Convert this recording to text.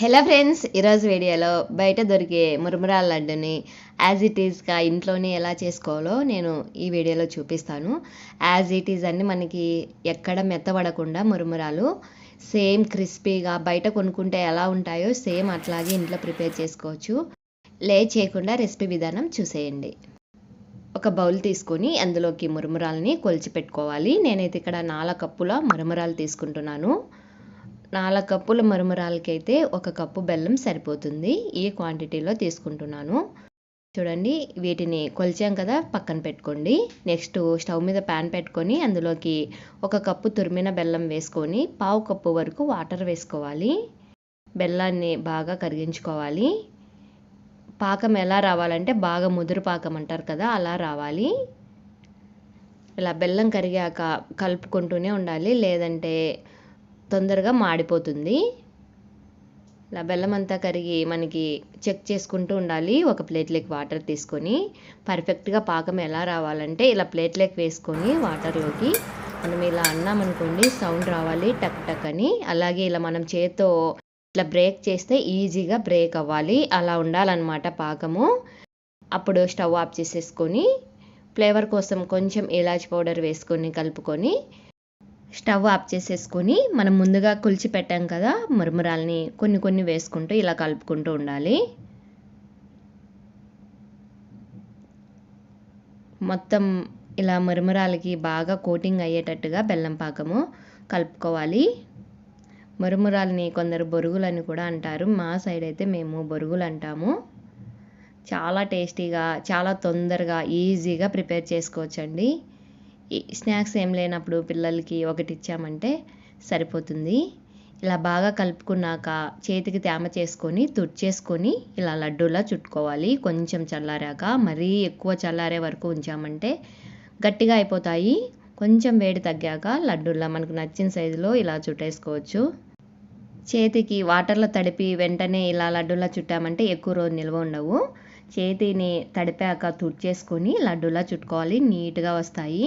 Hello friends ఈరోజు వీడియోలో బయట దొరికే మురుమురాల లడ్డుని యాజ్ ఇట్ ఈస్గా ఇంట్లోనే ఎలా చేసుకోవాలో నేను ఈ వీడియోలో చూపిస్తాను. యాజ్ ఇట్ ఈజ్ అన్ని మనకి ఎక్కడ మెత్తబడకుండా మురుమురాలు సేమ్ క్రిస్పీగా బయట కొనుక్కుంటే ఎలా ఉంటాయో సేమ్ అట్లాగే ఇంట్లో ప్రిపేర్ చేసుకోవచ్చు. లే చేయకుండా రెసిపీ విధానం చూసేయండి. ఒక బౌల్ తీసుకొని అందులోకి మురుమురాలని కొలిచి పెట్టుకోవాలి నేనైతే ఇక్కడ నాలుగు కప్పుల మురుమురాలు తీసుకుంటున్నాను. నాలుగు కప్పుల మరుమరాలకైతే ఒక కప్పు బెల్లం సరిపోతుంది. ఈ క్వాంటిటీలో తీసుకుంటున్నాను. చూడండి వీటిని కొలిచాం కదా పక్కన పెట్టుకోండి. నెక్స్ట్ స్టవ్ మీద ప్యాన్ పెట్టుకొని అందులోకి ఒక కప్పు తురిమిన బెల్లం వేసుకొని పావు కప్పు వరకు వాటర్ వేసుకోవాలి. బెల్లాన్ని బాగా కరిగించుకోవాలి. పాకం ఎలా రావాలంటే బాగా ముదురు పాకం అంటారు కదా అలా రావాలి. ఇలా బెల్లం కరిగాక కలుపుకుంటూనే ఉండాలి. లేదంటే తొందరగా మాడిపోతుంది. ఇలా బెల్లం అంతా కరిగి మనకి చెక్ చేసుకుంటూ ఉండాలి. ఒక ప్లేట్లోకి వాటర్ తీసుకొని పర్ఫెక్ట్గా పాకం ఎలా రావాలంటే ఇలా ప్లేట్లోకి వేసుకొని వాటర్లోకి మనం ఇలా అన్నామనుకోండి సౌండ్ రావాలి టక్ టక్ అని. అలాగే ఇలా మనం చేత్తో ఇట్లా బ్రేక్ చేస్తే ఈజీగా బ్రేక్ అవ్వాలి. అలా ఉండాలన్నమాట పాకము. అప్పుడు స్టవ్ ఆఫ్ చేసేసుకొని ఫ్లేవర్ కోసం కొంచెం ఇలాచి పౌడర్ వేసుకొని కలుపుకొని స్టవ్ ఆఫ్ చేసేసుకొని మనం ముందుగా కొలిచి పెట్టాం కదా మురుమురాల్ని కొన్ని కొన్ని వేసుకుంటూ ఇలా కలుపుకుంటూ ఉండాలి. మొత్తం ఇలా మురుమురాలకి బాగా కోటింగ్ అయ్యేటట్టుగా బెల్లం పాకము కలుపుకోవాలి. మురుమురాలని కొందరు బొరుగులని కూడా అంటారు. మా సైడ్ అయితే మేము బొరుగులు అంటాము. చాలా టేస్టీగా చాలా తొందరగా ఈజీగా ప్రిపేర్ చేసుకోవచ్చండి. స్నాక్స్ ఏం లేనప్పుడు పిల్లలకి ఒకటి ఇచ్చామంటే సరిపోతుంది. ఇలా బాగా కలుపుకున్నాక చేతికి తేమ చేసుకొని తుడిచేసుకొని ఇలా లడ్డూలా చుట్టుకోవాలి. కొంచెం చల్లారాక మరీ ఎక్కువ చల్లారే వరకు ఉంచామంటే గట్టిగా అయిపోతాయి. కొంచెం వేడి తగ్గాక లడ్డూలా మనకు నచ్చిన సైజులో ఇలా చుట్టేసుకోవచ్చు. చేతికి వాటర్లో తడిపి వెంటనే ఇలా లడ్డూలా చుట్టామంటే ఎక్కువ రోజు నిల్వ ఉండవు. చేతిని తడిపాక తుడిచేసుకొని లడ్డూలా చుట్టుకోవాలి. నీట్గా వస్తాయి.